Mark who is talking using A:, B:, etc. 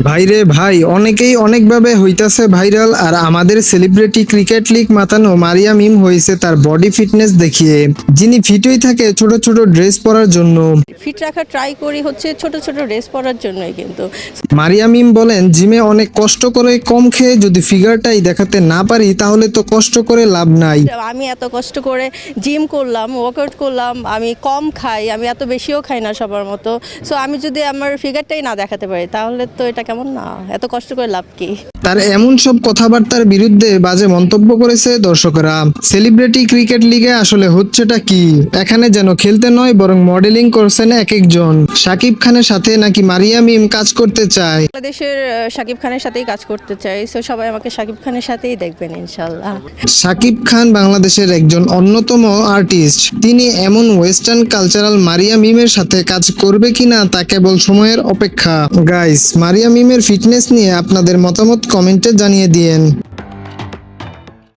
A: ভাইরে ভাই অনেকেই অনেকভাবে হইতাছে ভাইরাল আর আমাদের সেলিব্রিটি ক্রিকেট লিগ মাতানো মারিয়া মিম হয়েছে তার বডি ফিটনেস দেখিয়ে। যিনি ফিটই থাকে ছোট ছোট ড্রেস পরার জন্য।
B: ফিট রাখা ট্রাই করি হচ্ছে ছোট ছোট ড্রেস পরার জন্যই কিন্তু।
A: মারিয়া মিম বলেন জিমে অনেক কষ্ট করে কম খেয়ে যদি ফিগারটাই দেখাতে না পারি তাহলে তো কষ্ট করে লাভ নাই।
B: আমি এত কষ্ট করে জিম করলাম ওয়ার্কআউট করলাম আমি কম খাই আমি এত বেশিও খাই না সবার মতো। সো আমি যদি আমার ফিগারটাই না দেখাতে পারি তাহলে তো এটা কেমন না? এত কষ্ট করে লাভ কি?
A: তার এমন সব কথাবার্তার বিরুদ্ধে বাজে মন্তব্য করেছে দর্শকরা। সেলিব্রিটি ক্রিকেট লিগে আসলে হচ্ছেটা কি? এখানে যেন খেলতে নয় বরং মডেলিং করছেন এক একজন সাকিব খানের সাথে নাকি মারিয়া মিম কাজ করতে চায়?
B: বাংলাদেশের শাকিব খানের সাথেই কাজ করতে চাই সো সবাই আমাকে শাকিব খানের সাথেই দেখবেন ইনশাল্লাহ
A: সাকিব খান বাংলাদেশের একজন অন্যতম আর্টিস্ট। তিনি এমন ওয়েস্টার্ন কালচারাল মারিয়া মিমের সাথে কাজ করবে কিনা তা কেবল সময়ের অপেক্ষা। গাইস মারিয়া মিমের ফিটনেস নিয়ে আপনাদের মতামত কমেন্টে জানিয়ে দিয়েন।